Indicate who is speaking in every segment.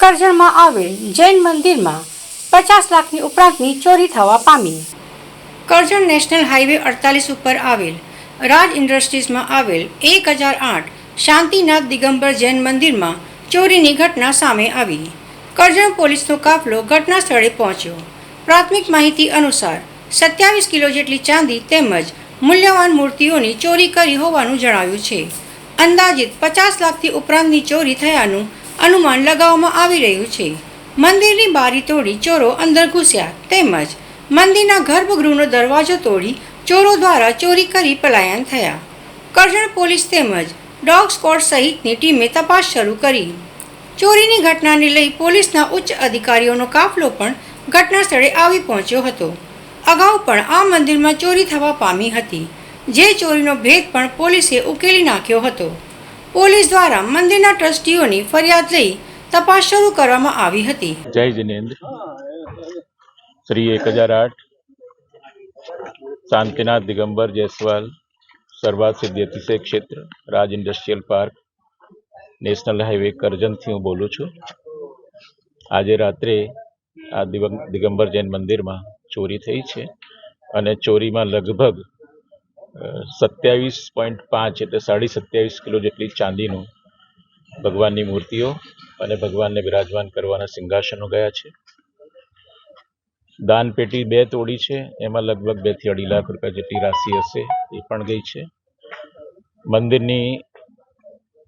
Speaker 1: કરજણમાં આવેલ જૈન મંદિરમાં પચાસ લાખની ઉપરાંતની ચોરી થવા પામી. કરજણ નેશનલ હાઈવે અડતાલીસ ઉપર આવેલ રાજ ઇન્ડસ્ટ્રીઝમાં આવેલ એક હજાર આઠ શાંતિનાથ દિગંબર જૈન મંદિરમાં ચોરીની ઘટના સામે આવી. કરજણ પોલીસનો કાફલો ઘટના સ્થળે પહોંચ્યો. પ્રાથમિક માહિતી અનુસાર સત્યાવીસ કિલો જેટલી ચાંદી તેમજ મૂલ્યવાન મૂર્તિઓની ચોરી કરી હોવાનું જણાવ્યું છે. અંદાજિત પચાસ લાખથી ઉપરાંતની ચોરી થયાનું અનુમાન લગાવવામાં આવી રહ્યું છે. મંદિરની બારી તોડી ચોરો અંદર ઘૂસ્યા. તેમજ મંદિરના ગર્ભગૃહનો દરવાજો તોડી ચોરો દ્વારા ચોરી કરી પલાયન થયા. કરજણ પોલીસ તેમજ ડોગ સ્કોડ સહિતની ટીમે તપાસ શરૂ કરી. ચોરીની ઘટનાને લઈ પોલીસના ઉચ્ચ અધિકારીઓનો કાફલો પણ ઘટના સ્થળે આવી પહોંચ્યો હતો. અગાઉ પણ આ મંદિરમાં ચોરી થવા પામી હતી. જે ચોરીનો ભેદ પણ પોલીસે ઉકેલી નાખ્યો હતો. પોલીસ દ્વારા મંદિરના ટ્રસ્ટીઓની ફરિયાદ લઈ તપાસ શરૂ કરવામાં આવી હતી.
Speaker 2: જય જિનેન્દ્ર. શ્રી એક હજાર આઠ. શાંતિનાથ દિગંબર જયસ્વાલ સર્વાત સિદ્ધિ અતિશય ક્ષેત્ર, Raj industrial park, national highway કરજનથી હું બોલું છું. આજે રાત્રે આ દિગંબર જૈન મંદિરમાં ચોરી થઈ છે અને ચોરીમાં લગભગ સત્યાવીસ પોઈન્ટ પાંચ એટલે સાડી સત્યાવીસ કિલો જેટલી ચાંદીનું ભગવાનની મૂર્તિઓ અને ભગવાનને બિરાજમાન કરવાના સિંહાસનો ગયા છે. દાન પેટી બે તોડી છે, એમાં લગભગ બેથી અઢી લાખ રૂપિયા જેટલી રાશિ હશે એ પણ ગઈ છે. મંદિરની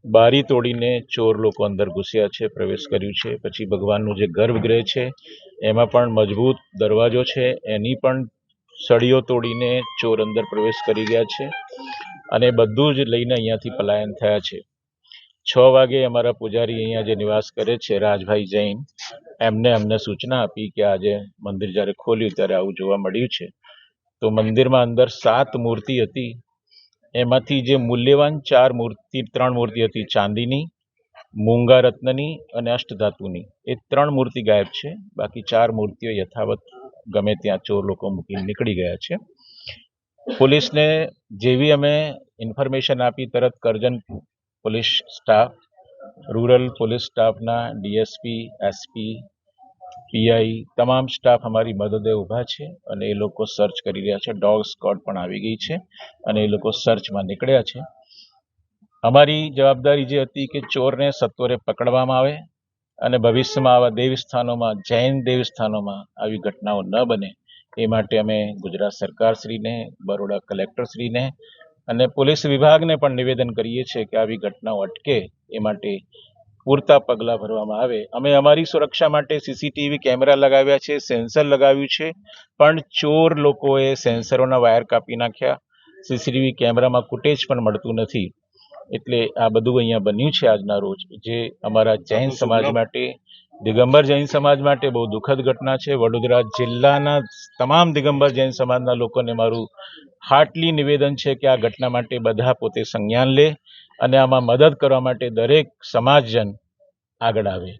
Speaker 2: બારી તોડીને ચોર લોકો અંદર ઘૂસ્યા છે, પ્રવેશ કર્યું છે. પછી ભગવાનનું જે ગર્ભગૃહ છે, એમાં પણ મજબૂત દરવાજો છે, એની પણ સળીઓ તોડીને ચોર અંદર પ્રવેશ કરી ગયા છે અને બધું જ લઈને અહીંયાથી પલાયન થયા છે. છ વાગે અમારા પૂજારી અહીંયા જે નિવાસ કરે છે, રાજભાઈ જૈન, એમને અમને સૂચના આપી કે આજે મંદિર જ્યારે ખોલ્યું ત્યારે આવું જોવા મળ્યું છે. તો મંદિરમાં અંદર સાત મૂર્તિ હતી. એમાંથી જે મૂલ્યવાન ચાર મૂર્તિ, ત્રણ મૂર્તિ હતી, ચાંદીની, મૂંગા રત્નની અને અષ્ટધાતુની. એ ત્રણ મૂર્તિ ગાયબ છે. બાકી ચાર મૂર્તિઓ યથાવત ગમે ત્યાં ચોર લોકો મૂકીને નીકળી ગયા છે. પોલીસને જેવી અમે ઇન્ફોર્મેશન આપી તરત Karjan police staff, rural police સ્ટાફના ડીએસપી, એસપી, પીઆઈ તમામ સ્ટાફ અમારી મદદે ઊભા છે અને એ લોકો સર્ચ કરી રહ્યા છે. ડોગ સ્કોડ પણ આવી ગઈ છે અને એ લોકો સર્ચમાં નીકળ્યા છે. અમારી જવાબદારી જે હતી કે ચોરને સત્વરે પકડવામાં આવે અને ભવિષ્યમાં આવા દેવસ્થાનોમાં, જૈન દેવસ્થાનોમાં આવી ઘટનાઓ ન બને, એ માટે અમે ગુજરાત સરકારશ્રીને, બરોડા કલેક્ટરશ્રીને અને પોલીસ વિભાગને પણ નિવેદન કરીએ છીએ કે આવી ઘટનાઓ અટકે, એ માટે પૂરતા પગલાં ભરવામાં આવે. અમે અમારી સુરક્ષા માટે સીસીટીવી કેમેરા લગાવ્યા છે, સેન્સર લગાવ્યું છે, પણ ચોર લોકોએ સેન્સરોના વાયર કાપી નાખ્યા. સીસીટીવી કેમેરામાં ફૂટેજ પણ મળતું નથી. એટલે આ બધું અહીંયા બન્યું છે આજના રોજ જે અમારા જૈન સમાજ માટે દિગંબર જૈન સમાજ માટે બહુ દુઃખદ ઘટના છે. વડોદરા જિલ્લાના તમામ દિગંબર જૈન સમાજના લોકોને મારું હાર્ટલી નિવેદન છે કે આ ઘટના માટે બધા પોતે સંજ્ઞાન લે અને આમાં મદદ કરવા માટે દરેક સમાજજન આગળ આવે.